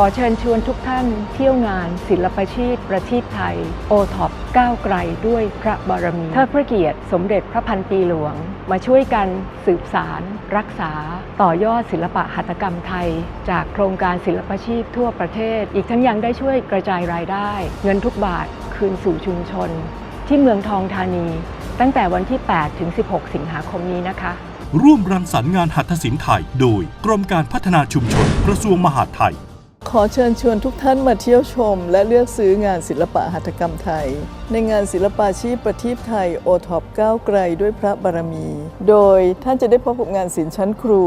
ขอเชิญชวนทุกท่านเที่ยวงานศิลปชีพประทีปไทย โอท็อปก้าวไกลด้วยพระบารมีเทิดพระเกียรติสมเด็จพระพันปีหลวง มาช่วยกันสืบสาร รักษา ต่อยอดศิลปะหัตถกรรมไทย จากโครงการศิลปชีพทั่วประเทศ อีกทั้งยังได้ช่วยกระจายรายได้ เงินทุกบาทคืนสู่ชุมชน ที่เมืองทองธานี ตั้งแต่วันที่ 8 ถึง 16 สิงหาคมนี้นะคะร่วมรังสรรค์งานหัตถศิลป์ไทย โดยกรมการพัฒนาชุมชนกระทรวงมหาดไทย ขอเชิญชวนทุกท่านมาเที่ยวชม และเลือกซื้องานศิลปะหัตถกรรมไทย ในงานศิลปาชีพประทีปไทยโอท็อปก้าวไกลด้วยพระบารมี โดยท่านจะได้พบกับงานศิลป์ชั้นครู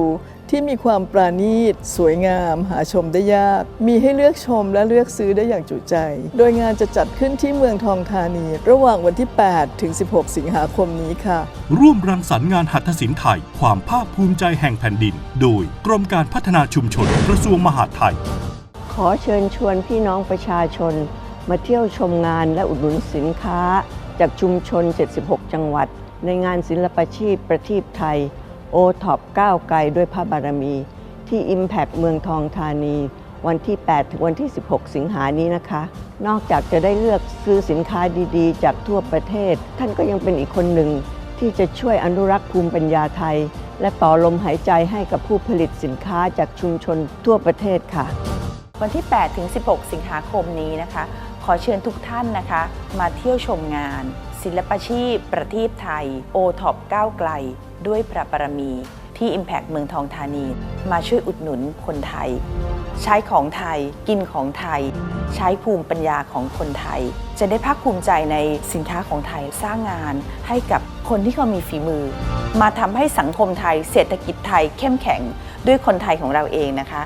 ที่มีความปราณีต สวยงาม หาชมได้ยาก มีให้เลือกชมและเลือกซื้อได้อย่างจุใจ โดยงานจะจัดขึ้นที่เมืองทองธานี ระหว่างวันที่ 8 ถึง 16 สิงหาคมนี้ค่ะ ร่วมรังสรรค์งานหัตถศิลป์ไทย ความภาคภูมิใจแห่งแผ่นดิน โดยกรมการพัฒนาชุมชนกระทรวงมหาดไทย อเชิญชวนพี่น้องประชาชน มาเที่ยวชมงานและอุดหนุนสินค้า จากชุมชน 76 จังหวัด ในงานศิลปาชีพประทีปไทยโอท็อปก้าวไกลด้วยพระบารมี ที่ Impact เมืองทองธานี วันที่ 8 ถึงวันที่ 16 สิงหานี้นะคะ นอกจากจะได้เลือกซื้อสินค้าดีๆ จากทั่วประเทศ ท่านก็ยังเป็นอีกคนหนึ่ง ที่จะช่วยอนุรักษ์ภูมิปัญญาไทย และต่อลมหายใจให้กับผู้ผลิตสินค้าจากชุมชนทั่วประเทศค่ะ วันที่ 8 ถึง 16 สิงหาคมนี้นะคะ ขอเชิญทุกท่านนะคะ มาเที่ยวชมงาน ศิลปชีพ ประทีปไทย โอท็อปก้าวไกล ด้วยพระบารมีที่ Impact เมืองทองธานี มาช่วยอุดหนุนคนไทย ใช้ของไทยกินของไทย ใช้ภูมิปัญญาของคนไทย จะได้ภาคภูมิใจในสินค้าของไทยสร้างงานให้กับคนที่เขามีฝีมือ มาทำให้สังคมไทย เศรษฐกิจไทยเข้มแข็งด้วยคนไทยของเราเองนะคะ